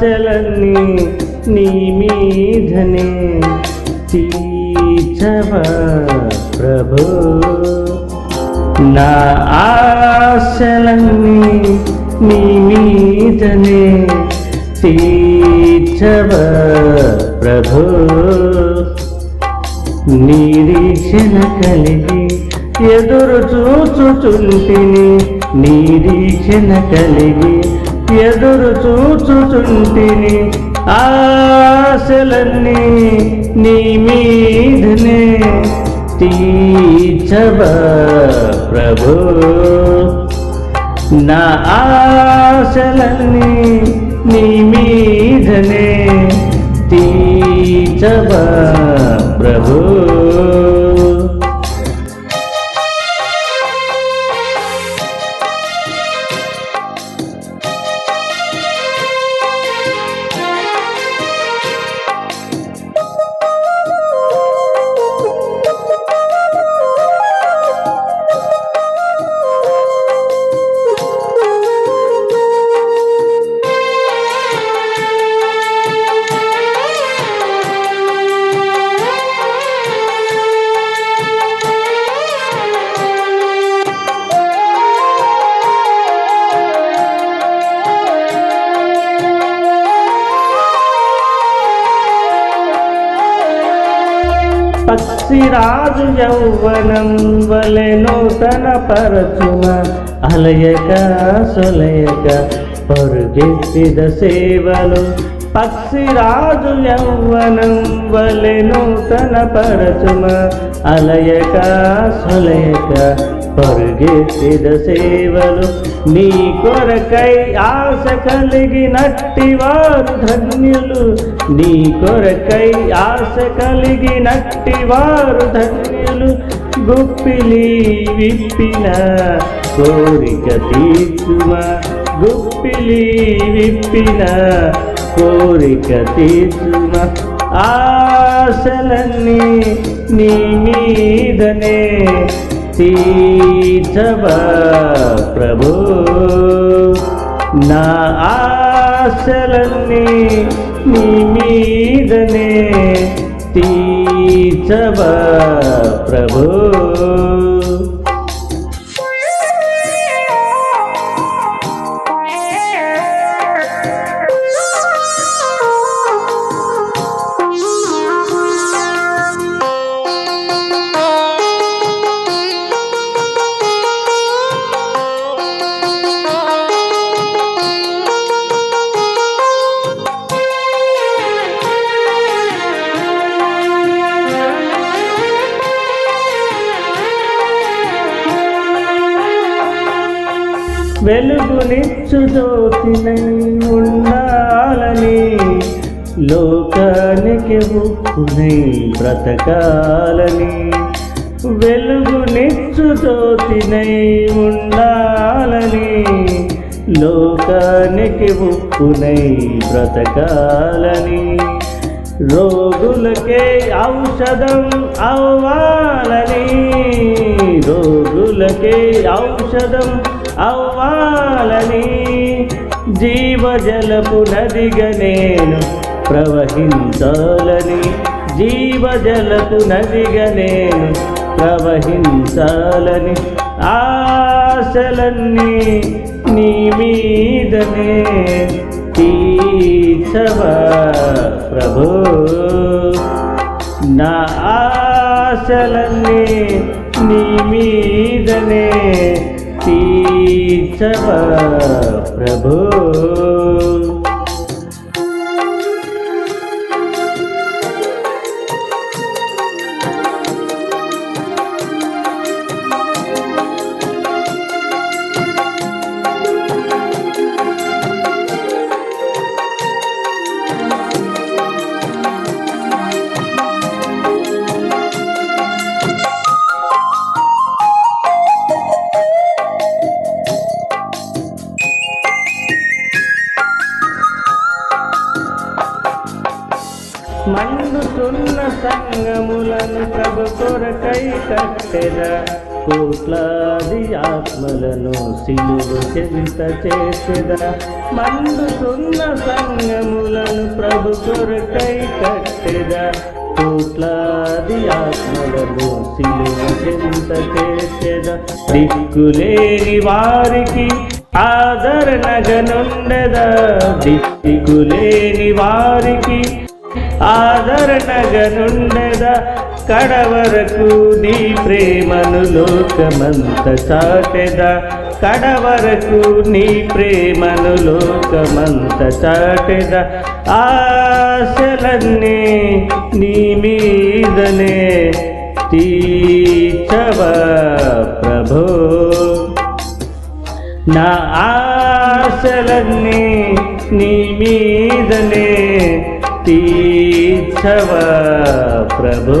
ఆశలన్నీ నీ మీదనే. తీర్చవా ప్రభు? నా ఆశలన్నీ నీ మీదనే. తీర్చవా ప్రభు? నిరీక్షణ కలిగి ఎదురు చూచుచుంటిని. నిరీక్షణ కలిగి ఎదురు చూచుచుంటిని ఆశలన్నీ నీ మీదనే. తీర్చవా ప్రభు? నా ఆశలన్నీ నీ మీదనే. తీర్చవా ప్రభు? పక్షిరాజు యౌవనం వలె నూతన పరచుమ అలయక సొలయక పరుగెత్తిద సేవలు. పక్షిరాజు యౌవనం వలె నూతన పరచున అలయక సొలయక పరుగెత్తిద సేవలు నీ కొరకై ఆశ కలిగినట్టి వారు ధన్యులు. నీ కొరకై ఆశ కలిగినట్టి వారు ధన్యులు. గుప్పిలి విప్పిన కోరిక తీర్చుమా. గుప్పిలి విప్పిన కోరిక తీర్చుమా. ఆశలన్నీ నీ మీదనే తీర్చవా ప్రభు నా ఆశలన్నీ నీ మీదనే తీర్చవా ప్రభు వెలుగునిచ్చు ఉండాలని లోకానికి ఉప్పునై బ్రతకాలని వెలుగునిచ్చు జ్యోతినై ఉండాలని లోకానికి ఉప్పునై బ్రతకాలని రోగులకే ఔషధం అవ్వాలని రోగులకే ఔషధం అవ్వాలని జీవజలపు నదిగా నేను ప్రవహించాలని జీవజలపు నదిగా నేను ప్రవహించాలని ఆశలన్నీ నీ మీదనే తీర్చవా ప్రభు. నా ఆశలన్నీ నీ మీదనే తీర్చవా ప్రభు సంగములను ప్రభు కొరకై కట్టెద. కోట్లాది ఆత్మలను సిలువ చెంత చేసేద. మండుతున్న సంగములను ప్రభు కొరకై కట్టెద. కోట్లాది ఆత్మలను సిలువ చెంత చేసేద. దిక్కులేని వారికి ఆదరణగనుండెద దిక్కులేని వారికి ఆదరణగనుండెద కడవరకు నీ ప్రేమను లోకమంత చాటెద. కడవరకు నీ ప్రేమను లోకమంత చాటెద. ఆశలన్నీ నీ మీదనే తీర్చవ ప్రభో. నా ఆశలన్నీ నీ మీదనే తీర్చవ ప్రభు.